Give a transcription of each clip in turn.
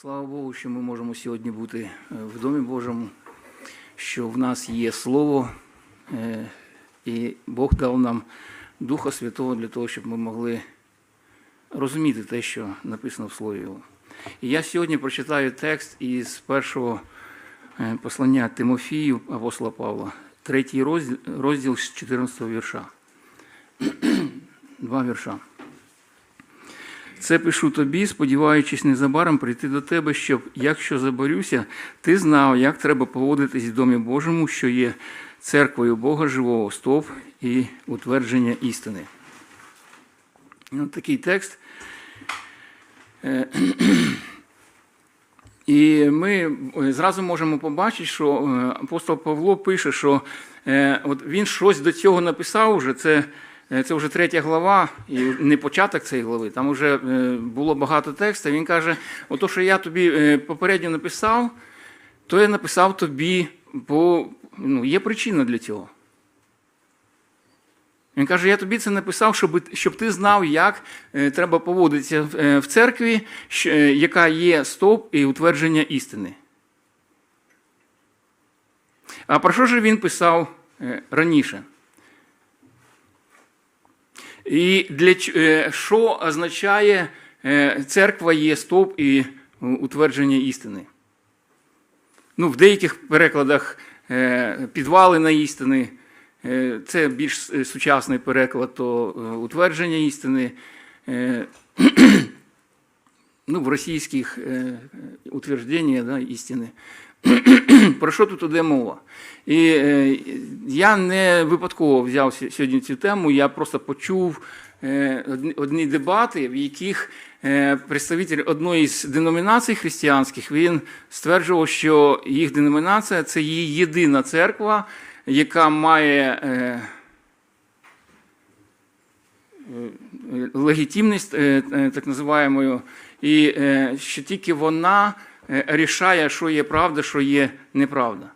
Слава Богу, що ми можемо сьогодні бути е, в Домі Божому, що в нас є Слово, е, і Бог дав нам Духа Святого для того, щоб ми могли розуміти те, що написано в Слові Його. І я сьогодні прочитаю текст із першого е, послання Тимофію апостола Павла, третій розділ, розділ з 14 вірша. Два вірша. Це пишу тобі, сподіваючись незабаром прийти до тебе, щоб, якщо заборюся, ти знав, як треба поводитись в домі Божому, що є церквою Бога живого, стовп і утвердження істини. Ну, такий текст. Е, І ми зразу можемо побачити, що е, апостол Павло пише, що е, от він щось до цього написав вже. Це Е, це вже третя глава, і не початок цієї глави. Там вже е, було багато тексту. Він каже: ото, що я тобі е, попередньо написав, то я написав тобі, бо ну, є причина для цього. Він каже, я тобі це написав, щоб щоб ти знав, як треба поводитися в церкві, яка є стовп і утвердження істини. А про що ж він писав раніше? І для що означає церква є стовп і утвердження істини? Ну, В деяких перекладах підвали на істини, це більш сучасний переклад, то утвердження істини. Ну, в російських утвердження да, істини. Про що тут іде мова? І я не випадково взяв сьогодні цю тему, я просто почув одні дебати, в яких представитель одної з деномінацій християнських він стверджував, що їх деномінація це її єдина церква, яка має легітимність, так називаємо, і що тільки вона рішає, що є правда, що є неправда.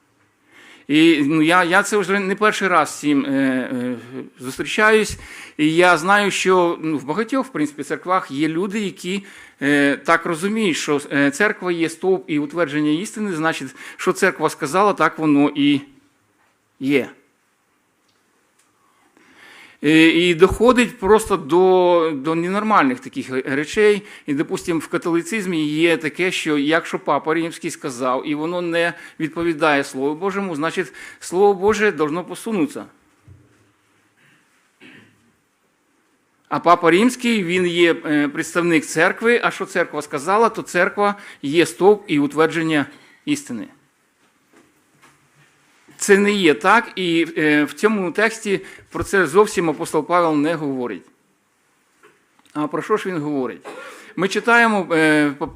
І ну, я я це вже не перший раз з цим е, е, зустрічаюсь. І я знаю, що ну, в багатьох в принципі, церквах є люди, які е, так розуміють, що церква є стовп і утвердження істини, значить, що церква сказала, так воно і є. І доходить просто до до ненормальних таких речей. І, допустимо, в католицизмі є таке, що якщо папа римський сказав, і воно не відповідає Слову Божому, значить Слово Боже должно посунутися. А папа римський він є представник церкви, а що церква сказала, то церква є стовп і утвердження істини. Це не є так, і в цьому тексті про це зовсім апостол Павел не говорить. А про що ж він говорить? Ми читаємо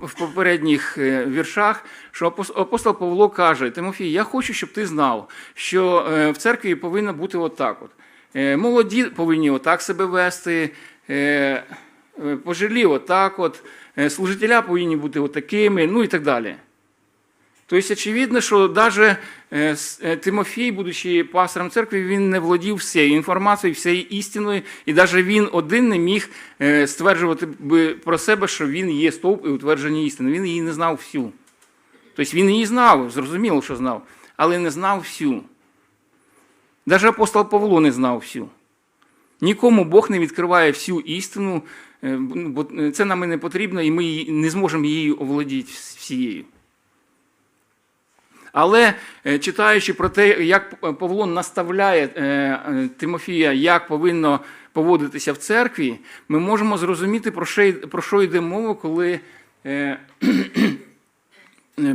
в попередніх віршах, що апостол Павло каже: Тимофій, я хочу, щоб ти знав, що в церкві повинно бути отак. от. Молоді повинні отак себе вести, пожилі отак, от, служителя повинні бути отакими, ну і так далі. Тобто, очевидно, що навіть Тимофій, будучи пастором церкви, він не володів всією інформацією, всією істиною, і навіть він один не міг стверджувати про себе, що він є стовп і утвердження істини. Він її не знав всю. Тобто він її знав, зрозуміло, що знав, але не знав всю. Навіть апостол Павло не знав всю. Нікому Бог не відкриває всю істину, бо це нам і не потрібно, і ми не зможемо її оволодіти всією. Але читаючи про те, як Павло наставляє Тимофія, як повинно поводитися в церкві, ми можемо зрозуміти, про що йде мова, коли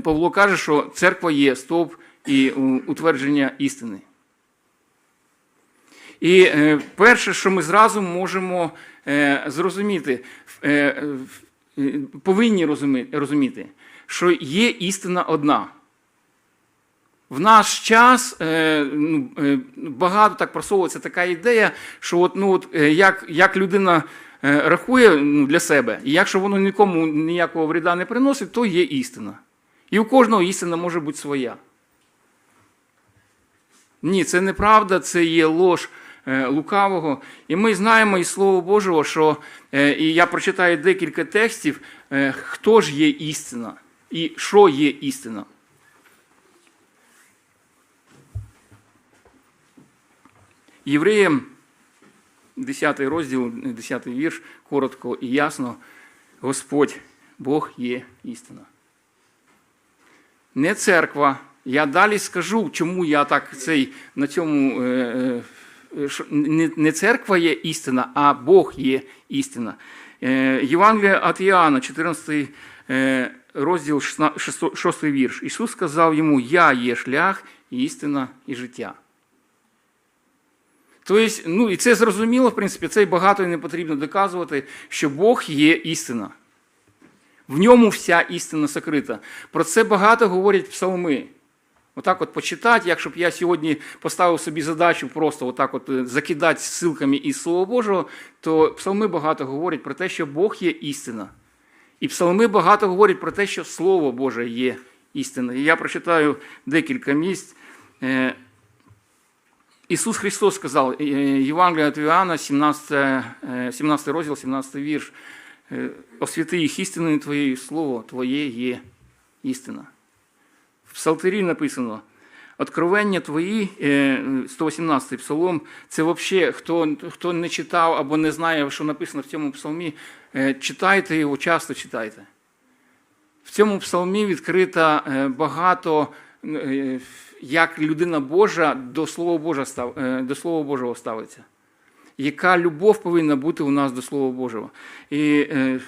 Павло каже, що церква є стовп і утвердження істини. І перше, що ми зразу можемо зрозуміти, повинні розуміти, що є істина одна. В наш час ну, багато так просовується така ідея, що от, ну, от, як як людина рахує ну, для себе, і якщо воно нікому ніякого вреда не приносить, то є істина. І у кожного істина може бути своя. Ні, це неправда, це є лож лукавого. І ми знаємо із Слова Божого, що і я прочитаю декілька текстів, хто ж є істина. І що є істина? Євреям, 10 розділ, 10 вірш, коротко і ясно, Господь, Бог є істина. Не церква. Я далі скажу, чому я так цей на цьому е, е, не, церква є істина, а Бог є істина. Е, Євангелія від Іоанна, 14 е, розділ 6 вірш. Ісус сказав йому: Я є шлях, істина і життя. Тобто, ну і це зрозуміло, в принципі, це й багато і не потрібно доказувати, що Бог є істина. В ньому вся істина сокрита. Про це багато говорять псалми. Отак от почитати, якщо б я сьогодні поставив собі задачу просто отак от е, закидати ссылками із Слова Божого, то псалми багато говорять про те, що Бог є істина. І псалми багато говорять про те, що Слово Боже є істина. І я прочитаю декілька місць. Е, Ісус Христос сказав, е, Євангелія від Іоанна, 17, е, 17 розділ, 17 вірш. Е, Освяти їх істиною Твоєю, Слово Твоє є істина. В Псалтирі написано, Откровення твої, е, 118 псалом, це взагалі, хто, хто не читав або не знає, що написано в цьому псалмі, е, читайте його, часто читайте. В цьому псалмі відкрито е, багато, е, як людина Божа до Слова, Божа став, е, до Слова Божого ставиться. Яка любов повинна бути у нас до Слова Божого. І е,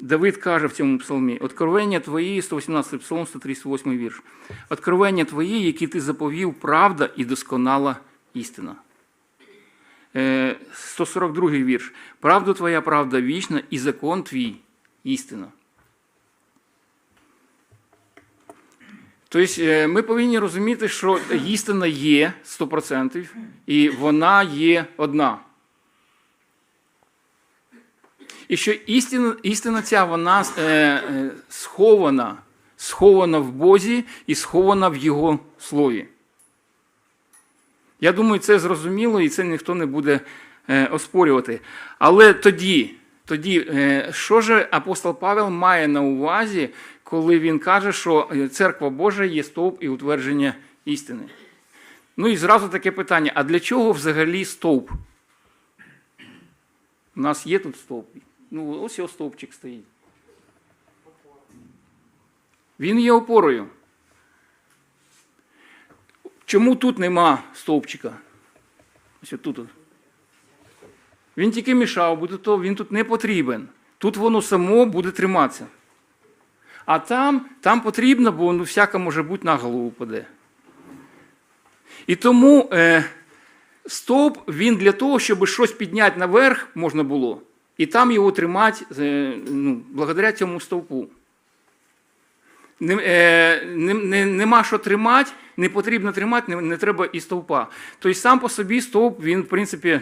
Давид каже в цьому псалмі: Откровення твої, 118 псалом, 138 вірш. Откровення твої, які ти заповів, правда і досконала істина. Е, 142 вірш. Правда твоя, правда вічна, і закон твій істина. Тобто ми повинні розуміти, що істина є 100%, і вона є одна. І що істина, істина ця вона е, е, схована, схована в Бозі і схована в Його слові. Я думаю, це зрозуміло і це ніхто не буде е, оспорювати. Але тоді, тоді, е, що ж апостол Павел має на увазі, коли він каже, що церква Божа є стовп і утвердження істини? Ну і зразу таке питання: а для чого взагалі стовп? У нас є тут стовп. Ну, ось його стовпчик стоїть. Він є опорою. Чому тут нема стовпчика? Ось тут. Він тільки мішав, буде то він тут не потрібен. Тут воно само буде триматися. А там там потрібно, бо ну, всяке може бути на паде. І тому е, стовп він для того, щоб щось підняти наверх можна було. І там його тримати ну, благодаря цьому стовпу. Нема що тримати, не потрібно тримати, не, не треба і стовпа. Тобто сам по собі стовп, він, в принципі,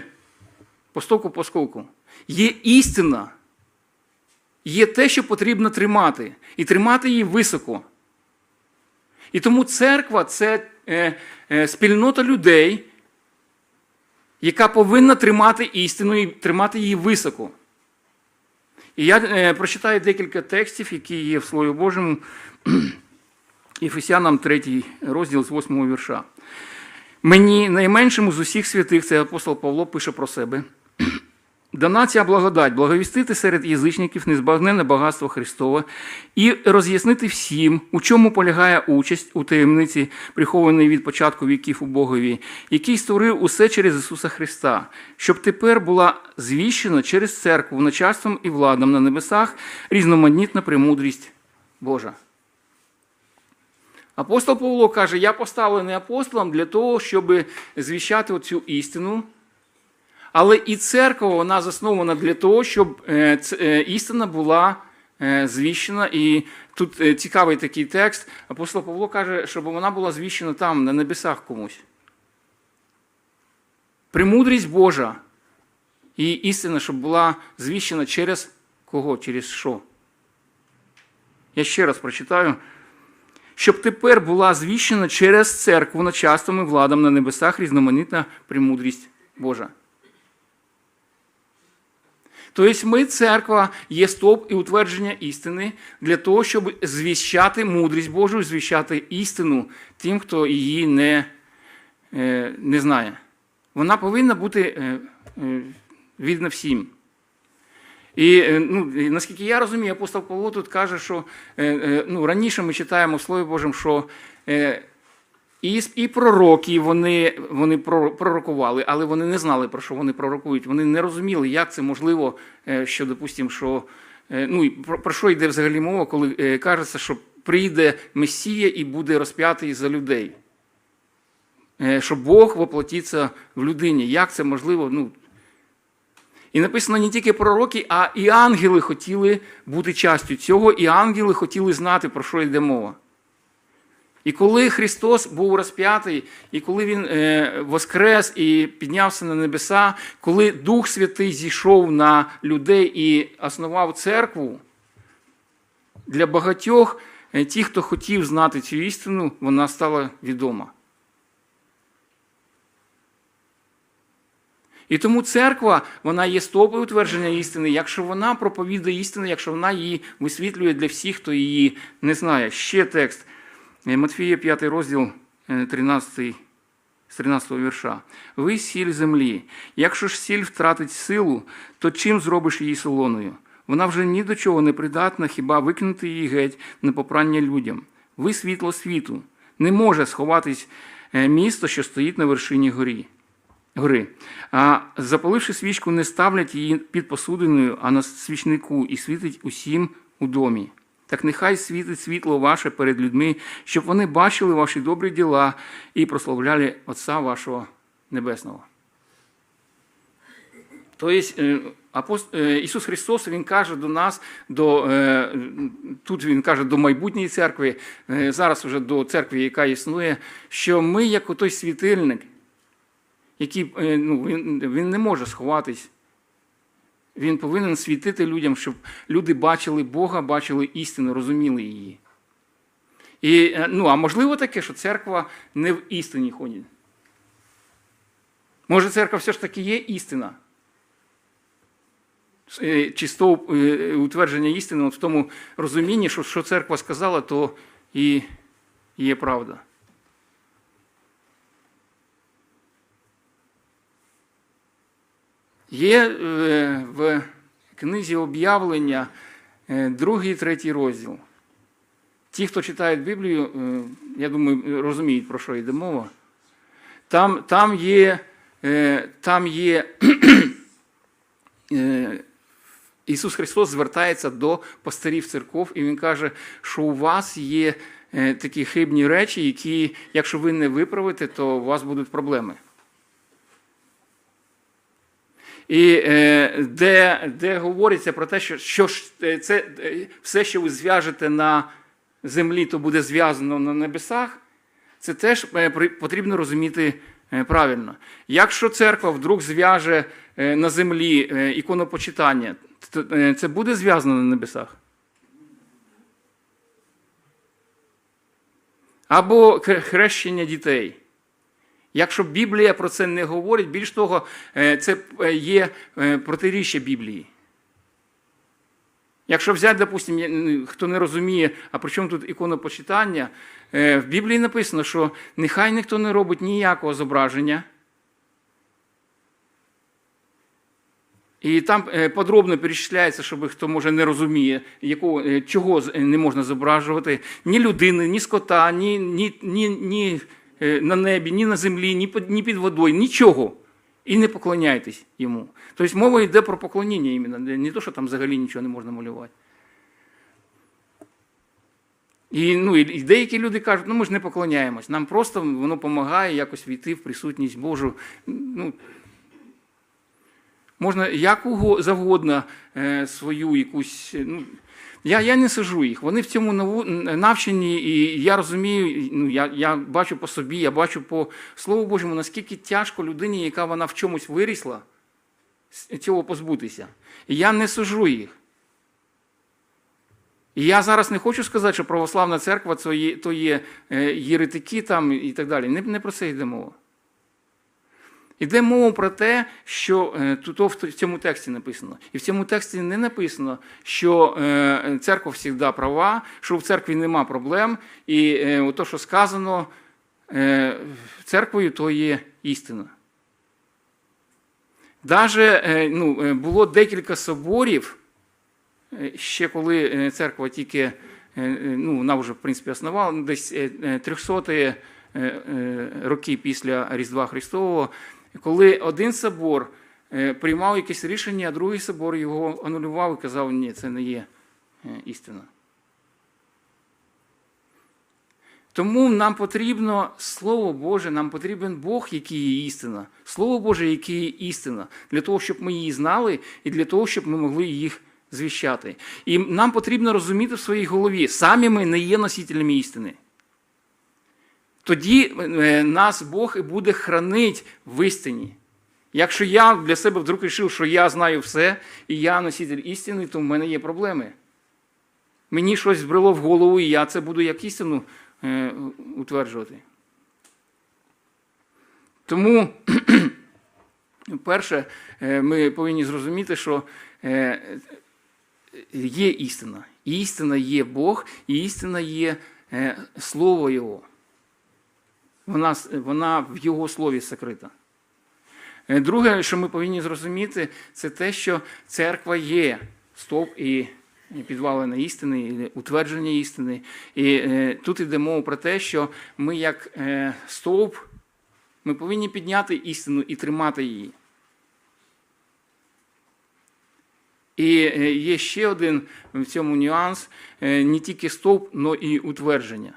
по стовку по сколку. Є істина, є те, що потрібно тримати, і тримати її високо. І тому церква це е, е, спільнота людей, яка повинна тримати істину і тримати її високо. І я е, прочитаю декілька текстів, які є в Слові Божому, Ефесянам 3 розділ з 8 вірша. Мені, найменшому з усіх святих, це апостол Павло пише про себе. Дана ця благодать, благовістити серед язичників незбагненне багатство Христове і роз'яснити всім, у чому полягає участь у таємниці, прихованої від початку віків у Богові, який створив усе через Ісуса Христа, щоб тепер була звіщена через церкву начальством і владом на небесах різноманітна премудрість Божа. Апостол Павло каже: Я поставлений апостолом для того, щоб звіщати оцю істину. Але і церква вона заснована для того, щоб істина була звіщена. І тут цікавий такий текст. Апостол Павло каже, щоб вона була звіщена там, на небесах комусь. Премудрість Божа і істина, щоб була звіщена через кого? Через що? Я ще раз прочитаю. Щоб тепер була звіщена через церкву начальством і владам на небесах різноманітна премудрість Божа. Тобто ми, церква, є стовп і утвердження істини для того, щоб звіщати мудрість Божу, звіщати істину тим, хто її не, е, не знає. Вона повинна бути е, е, відна всім. І ну, наскільки я розумію, апостол Павло тут каже, що ну, раніше ми читаємо в Слові Божому, що і, і пророки вони, вони пророкували, але вони не знали, про що вони пророкують. Вони не розуміли, як це можливо, е, що, допустимо, що е, ну, про, що йде взагалі мова, коли е, кажеться, що прийде Месія і буде розп'ятий за людей. Що Бог воплотиться в людині. Як це можливо? Ну, і написано не тільки пророки, а і ангели хотіли бути частю цього, і ангели хотіли знати, про що йде мова. І коли Христос був розп'ятий, і коли Він е, воскрес і піднявся на небеса, коли Дух Святий зійшов на людей і основав церкву, для багатьох е, ті, хто хотів знати цю істину, вона стала відома. І тому церква, вона є стопою утвердження істини, якщо вона проповідує істину, якщо вона її висвітлює для всіх, хто її не знає. Ще текст. Е, Матфія 5 розділ е, 13, з 13 вірша. Ви сіль землі. Якщо ж сіль втратить силу, то чим зробиш її солоною? Вона вже ні до чого не придатна, хіба викинути її геть на попрання людям. Ви світло світу. Не може сховатись е, місто, що стоїть на вершині горі гори. А запаливши свічку, не ставлять її під посудиною, а на свічнику, і світить усім у домі. Так нехай світить світло ваше перед людьми, щоб вони бачили ваші добрі діла і прославляли Отця вашого Небесного. Тобто е, е, Ісус Христос Він каже до нас, до, е, тут Він каже до майбутньої церкви, зараз вже до церкви, яка існує, що ми, як той світильник, який ну, він, він не може сховатись. Він повинен світити людям, щоб люди бачили Бога, бачили істину, розуміли її. І, е, ну, а можливо таке, що церква не в істині ходить. Може, церква все ж таки є істина. Е, Чи е, утвердження істини от в тому розумінні, що що церква сказала, то і є правда. Є е, в книзі об'явлення е, другий третій розділ. Ті, хто читають Біблію, е, я думаю, розуміють, про що йде мова. Там, там є, там є Ісус Христос звертається до пастирів церков, і Він каже, що у вас є такі хибні речі, які, якщо ви не виправите, то у вас будуть проблеми. І е, де, де говориться про те, що, що е, це е, все, що ви зв'яжете на землі, то буде зв'язано на небесах, це теж потрібно розуміти правильно. Якщо церква вдруг зв'яже на землі іконопочитання, це буде зв'язано на небесах. Або хрещення дітей. Якщо Біблія про це не говорить, більш того, е, це е, є е, протиріччя Біблії. Якщо взяти, допустимо, хто не розуміє, а при чому тут іконопочитання, в Біблії написано, що нехай ніхто не робить ніякого зображення. І там подробно перечисляється, щоб хто може не розуміє, якого, чого не можна зображувати ні людини, ні скота, ні, ні, ні, ні на небі, ні на землі, ні під, ні під водою, нічого. І не поклоняйтесь йому. Тобто мова йде про поклоніння іменно, не то, що там взагалі нічого не можна малювати. І, ну, і деякі люди кажуть, ну ми ж не поклоняємось, нам просто воно допомагає якось війти в присутність Божу. Ну, Можна як завгодно е, свою якусь. е, Ну, я, я не сижу їх. Вони в цьому навчені, і я розумію, ну, я, я бачу по собі, я бачу по Слову Божому, наскільки тяжко людині, яка вона в чомусь вирісла, цього позбутися. Я не сижу їх. І я зараз не хочу сказати, що православна церква то є, то є е, єретики там і так далі. Не, не про це йде мова. Іде мова про те, що е, тут в цьому тексті написано. І в цьому тексті не написано, що е, церква завжди права, що в церкві нема проблем, і е, то, що сказано е, церквою, то є істина. Даже ну, було декілька соборів, ще коли церква тільки ну, вона вже в принципі основала, десь е, е, 300 е, е, роки після Різдва Христового, коли один собор е, приймав якесь рішення, а другий собор його анулював і казав, ні, це не є е, істина. Тому нам потрібно Слово Боже, нам потрібен Бог, який є істина, Слово Боже, яке є істина, для того, щоб ми її знали, і для того, щоб ми могли їх звіщати. І нам потрібно розуміти в своїй голові, самі ми не є носителями істини. Тоді е, нас Бог і буде хранити в істині. Якщо я для себе вдруг вирішив, що я знаю все, і я носитель істини, то в мене є проблеми. Мені щось збрело в голову, і я це буду як істину е, утверджувати. Тому, перше, е, ми повинні зрозуміти, що є істина. Істина є Бог, і істина є Слово Його. Вона, вона в Його слові сокрита. Е, Друге, що ми повинні зрозуміти, це те, що церква є стовп і підвалина істини, і утвердження істини. І е, тут йде мова про те, що ми, як е, стовп, ми повинні підняти істину і тримати її. І е, є ще один в цьому нюанс: е, не тільки стовп, але і утвердження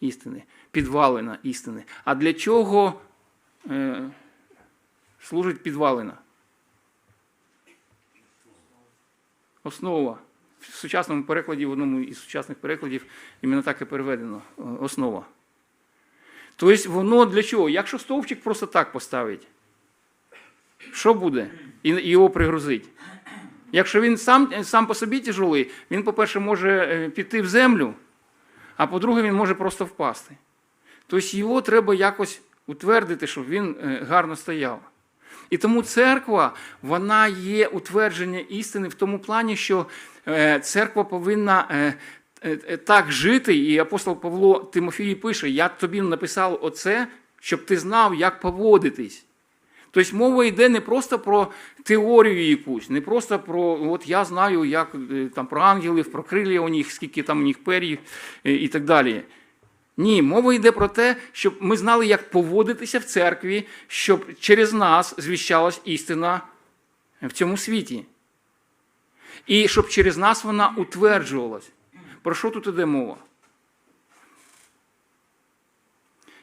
істини, підвалина істини. А для чого е, служить підвалина? Основа. В сучасному перекладі, в одному із сучасних перекладів, іменно так і переведено е, основа. Тобто, воно для чого? Якщо стовпчик просто так поставить, що буде? І його пригрузить. Якщо він сам, сам по собі тяжелий, він, по-перше, може е, піти в землю, а по-друге, він може просто впасти. Тобто його треба якось утвердити, щоб він е, гарно стояв. І тому церква, вона є утвердження істини в тому плані, що е, церква повинна е, так жити, і апостол Павло Тимофії пише: Я тобі написав оце, щоб ти знав, як поводитись. Тобто мова йде не просто про теорію якусь, не просто про от я знаю, як там про ангелів, про крилля у них, скільки там у них пер'їв і так далі. Ні, мова йде про те, щоб ми знали, як поводитися в церкві, щоб через нас звіщалась істина в цьому світі. І щоб через нас вона утверджувалась. Про що тут іде мова?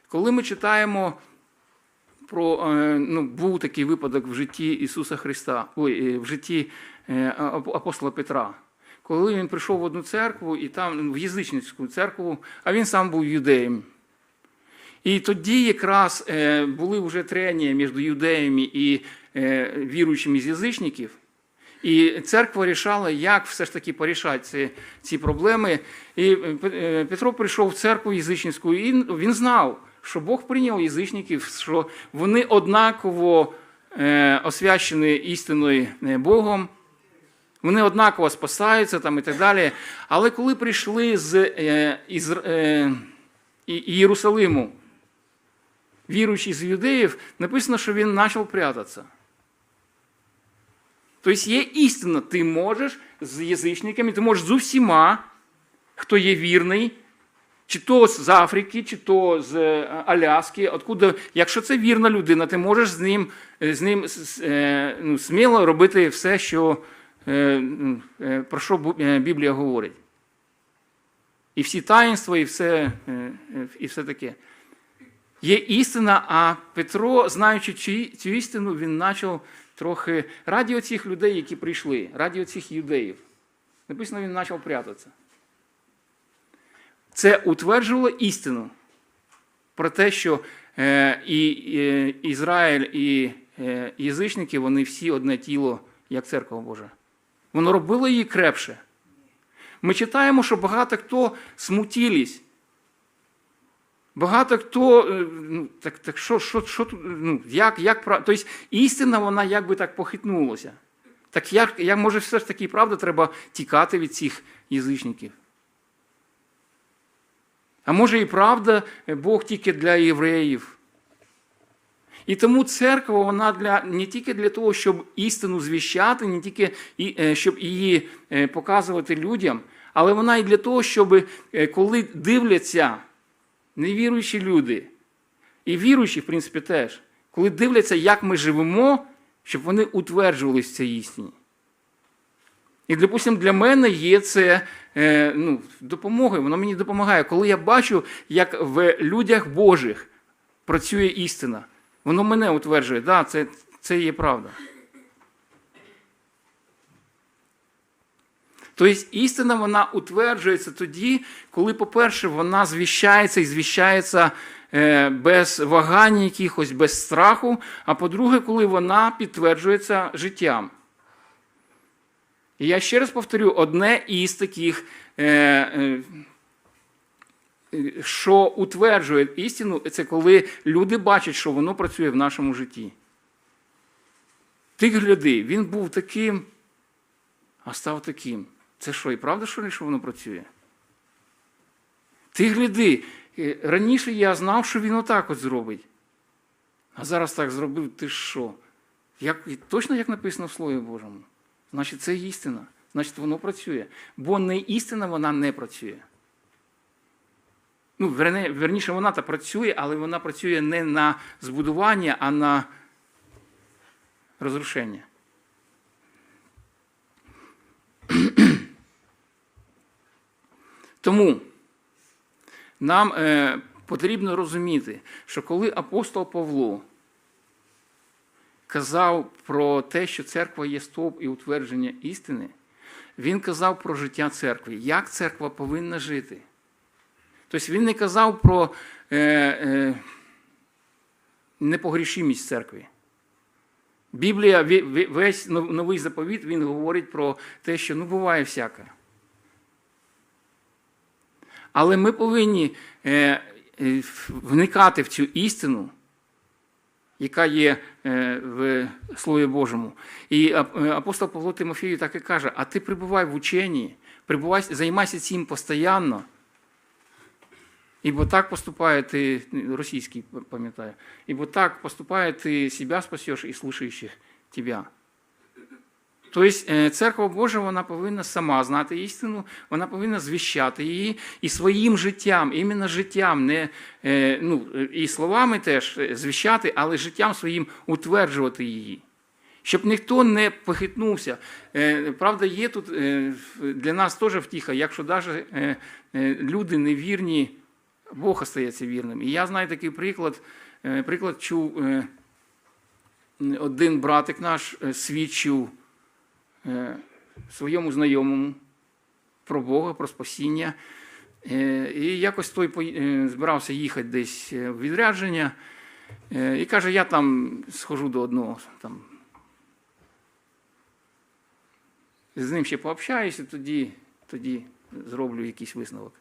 Коли ми читаємо про ну, був такий випадок в житті Ісуса Христа, ой, в житті апостола Петра коли він прийшов в одну церкву, і там в язичницьку церкву, а він сам був юдеєм. І тоді якраз е, були вже тренія між юдеями і е, віруючими з язичників. І церква рішала, як все ж таки порішати ці, ці проблеми. І е, Петро прийшов в церкву язичницьку, і він знав, що Бог прийняв язичників, що вони однаково освячені істиною Богом. Вони однаково спасаються там і так далі. Але коли прийшли з е, із, е, Єрусалиму, віруючи з юдеїв, написано, що він почав прятатися. Тобто є істина, ти можеш з язичниками, ти можеш з усіма, хто є вірний, чи то з Африки, чи то з е, Аляски, откуда, якщо це вірна людина, ти можеш з ним з ним ну, сміло робити все, що. Е, е, про що Біблія говорить. І всі таїнства, і все, е, і все таке. Є істина, а Петро, знаючи цю істину, він почав трохи раді оцих людей, які прийшли, раді оцих юдеїв. Написано, він почав прятатися. Це утверджувало істину про те, що і Ізраїль, і язичники, вони всі одне тіло, як церква Божа. Воно робило її крепше. Ми читаємо, що багато хто смутились. Багато хто, е, ну, так, так що, що, що ну, як, як, тобто істина, вона якби так похитнулася. Так як, як може все ж таки правда треба тікати від цих язичників? А може і правда е, Бог тільки для євреїв? І тому церква вона для, не тільки для того, щоб істину звіщати, не тільки е, щоб її е, показувати людям, але вона і для того, щоб е, коли дивляться невіруючі люди, і віруючі, в принципі, теж, коли дивляться, як ми живемо, щоб вони утверджувалися в цій істині. І, допустим, для мене є це ну, допомогою, воно мені допомагає. Коли я бачу, як в людях Божих працює істина, воно мене утверджує, да, це, це є правда. Тобто істина вона утверджується тоді, коли, по-перше, вона звіщається і звіщається е, без вагань якихось, без страху, а по-друге, коли вона підтверджується життям. І я ще раз повторю, одне із таких, е, е, що утверджує істину, це коли люди бачать, що воно працює в нашому житті. Ти гляди, він був таким, а став таким. Це що, і правда, що воно працює? Ти гляди, е, раніше я знав, що він отак от зробить. А зараз так зробив, ти що? Як, точно як написано в Слові Божому? Значить, це істина. Значить, воно працює. Бо не істина вона не працює. Ну, верніше, вона та працює, але вона працює не на збудування, а на розрушення. Тому нам е, потрібно розуміти, що коли апостол Павло казав про те, що церква є стовп і утвердження істини, він казав про життя церкви, як церква повинна жити. Тобто він не казав про е, е, непогрішимість церкви. Біблія, ве- ве- весь новий заповіт, він говорить про те, що ну буває всяке. Але ми повинні е, вникати в цю істину, яка є в Слові Божому. І апостол Павло Тимофію так і каже: а ти прибувай в ученні, прибувай, займайся цим постійно. Ібо так поступає ти, російський пам'ятаю, ібо так поступає ти себя спасеш і слушаючих тебя. Тобто е, церква Божа вона повинна сама знати істину, вона повинна звіщати її і своїм життям, іменно життям, не е, ну, і словами теж е, звіщати, але життям своїм утверджувати її. Щоб ніхто не похитнувся. Е, Правда, є тут е, для нас теж втіха, якщо навіть люди невірні, Бог остається вірним. І я знаю такий приклад. е, Приклад чув е, один братик наш е, свідчив своєму знайомому про Бога, про спасіння. І якось той збирався їхати десь в відрядження. І каже, я там схожу до одного там. З ним ще пообщаюся, тоді, тоді зроблю якийсь висновок.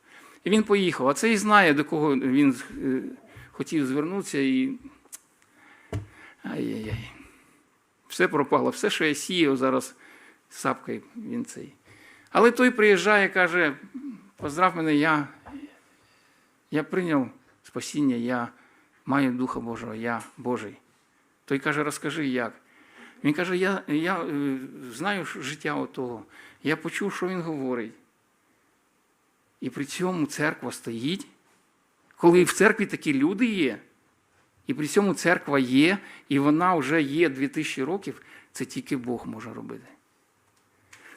І він поїхав. А цей знає, до кого він е, хотів звернутися, і. Ай-яй-яй. Все пропало, все, що я сіяв зараз сапкою він цей. Але той приїжджає, каже: поздрав мене, я, я прийняв спасіння, я маю Духа Божого, я Божий. Той каже, розкажи як. Він каже, я, я е, знаю життя отого. Я почув, що він говорить. І при цьому церква стоїть, коли в церкві такі люди є, і при цьому церква є, і вона вже є 2000 років, це тільки Бог може робити.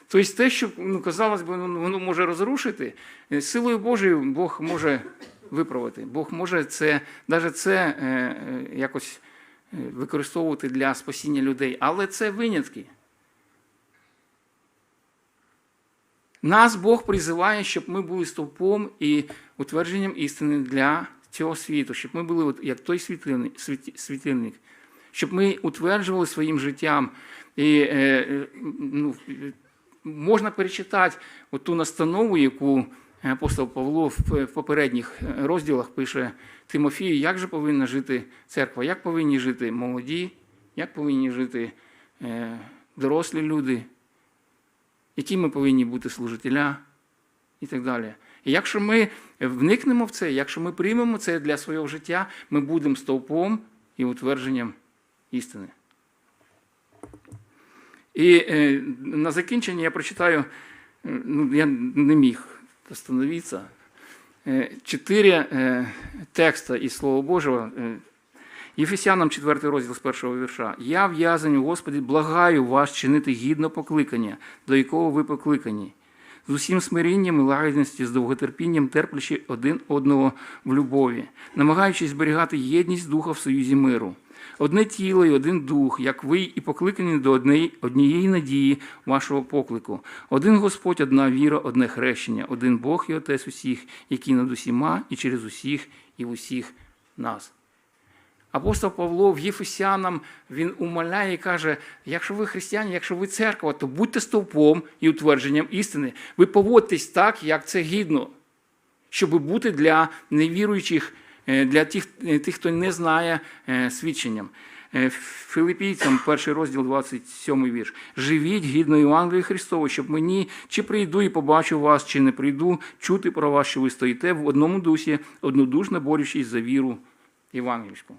Тобто те, що, ну, казалось би, воно може розрушити, е, силою Божою Бог може виправити. Бог може це, навіть це е, е, якось е, використовувати для спасіння людей. Але це винятки. Нас Бог призиває, щоб ми були стовпом і утвердженням істини для цього світу, щоб ми були як той світильник, щоб ми утверджували своїм життям. І е, е, ну, можна перечитати ту настанову, яку апостол Павло в попередніх розділах пише Тимофію, як же повинна жити церква, як повинні жити молоді, як повинні жити е, дорослі люди, які ми повинні бути служителя і так далі. І якщо ми вникнемо в це, якщо ми приймемо це для свого життя, ми будемо стовпом і утвердженням істини. І е, на закінчення я прочитаю, е, ну, я не міг остановитися, е, чотири текста із Слова Божого. Єфесянам 4 розділ з першого вірша. Я в'язаний, Господи, благаю вас чинити гідно покликання, до якого ви покликані. З усім смирінням і лагідності, з довготерпінням, терплячи один одного в любові, намагаючись зберігати єдність духа в союзі миру. Одне тіло і один дух, як ви і покликані до однієї, однієї надії вашого поклику. Один Господь, одна віра, одне хрещення, один Бог і Отець усіх, який над усіма і через усіх і в усіх нас. Апостол Павло в Єфесянам він умоляє і каже: якщо ви християни, якщо ви церква, то будьте стовпом і утвердженням істини. Ви поводьтесь так, як це гідно, щоб бути для невіруючих, е, для тих, е, тих хто не знає е, свідченням. Филипійцям, перший розділ, 27 вірш. Живіть гідно Євангелії Христової, щоб мені чи прийду і побачу вас, чи не прийду, чути про вас, що ви стоїте в одному дусі, однодушно борючись за віру євангельську.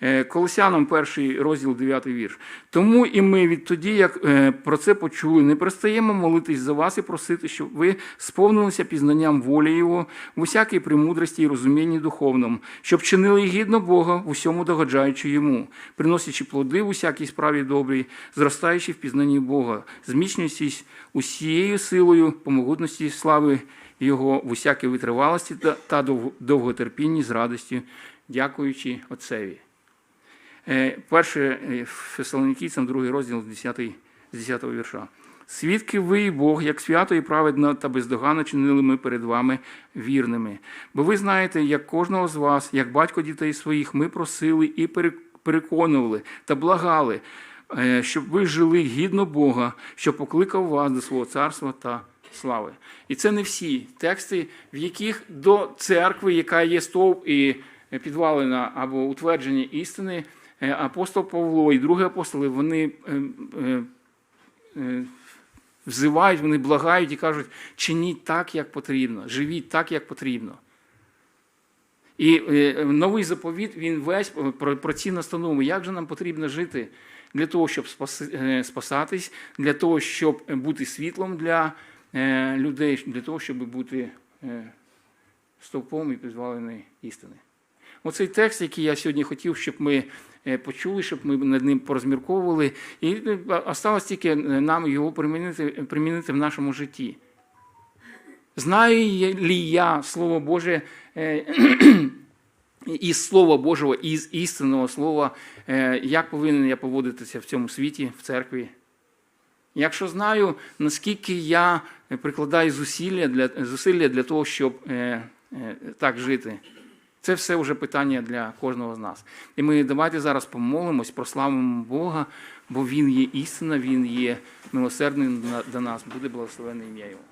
Е, Колосянам перший розділ 9 вірш. Тому і ми відтоді, як е, про це почули, не перестаємо молитись за вас і просити, щоб ви сповнилися пізнанням волі Його в усякій премудрості і розумінні духовному, щоб чинили гідно Бога в усьому догоджаючи йому, приносячи плоди в усякій справі добрій, зростаючи в пізнанні Бога, зміцнюючись усією силою по могутності слави Його в усякій витривалості та- та дов- довготерпінні з радістю, дякуючи Отцеві. Е, Перше е, Фесалонікійцям, другий розділ з 10, з 10 вірша. Свідки ви Бог, як свято і праведно та бездоганно чинили ми перед вами вірними. Бо ви знаєте, як кожного з вас, як батько дітей своїх, ми просили і пере- переконували та благали, е, щоб ви жили гідно Бога, що покликав вас до свого царства та слави. І це не всі тексти, в яких до церкви, яка є стовп і підвалина або утвердження істини, апостол Павло і другі апостоли, вони е, е, е, взивають, вони благають і кажуть, чиніть так, як потрібно, живіть так, як потрібно. І е, новий заповіт, він весь про, про ці настанови, як же нам потрібно жити для того, щоб е, спасатись, для того, щоб бути світлом для е, людей, для того, щоб бути е, стовпом і підваленої істини. Оцей текст, який я сьогодні хотів, щоб ми е, почули, щоб ми над ним порозмірковували, і е, осталось тільки нам його примінити, примінити в нашому житті. Знаю лі я Слово Боже е, із Слова Божого, із істинного слова, е, як повинен я поводитися в цьому світі, в церкві. Якщо знаю, наскільки я прикладаю зусилля для, зусилля для того, щоб е, е, так жити, це все вже питання для кожного з нас. І ми давайте зараз помолимось, прославимо Бога, бо Він є істина, Він є милосердним до нас, буде благословене ім'я Його.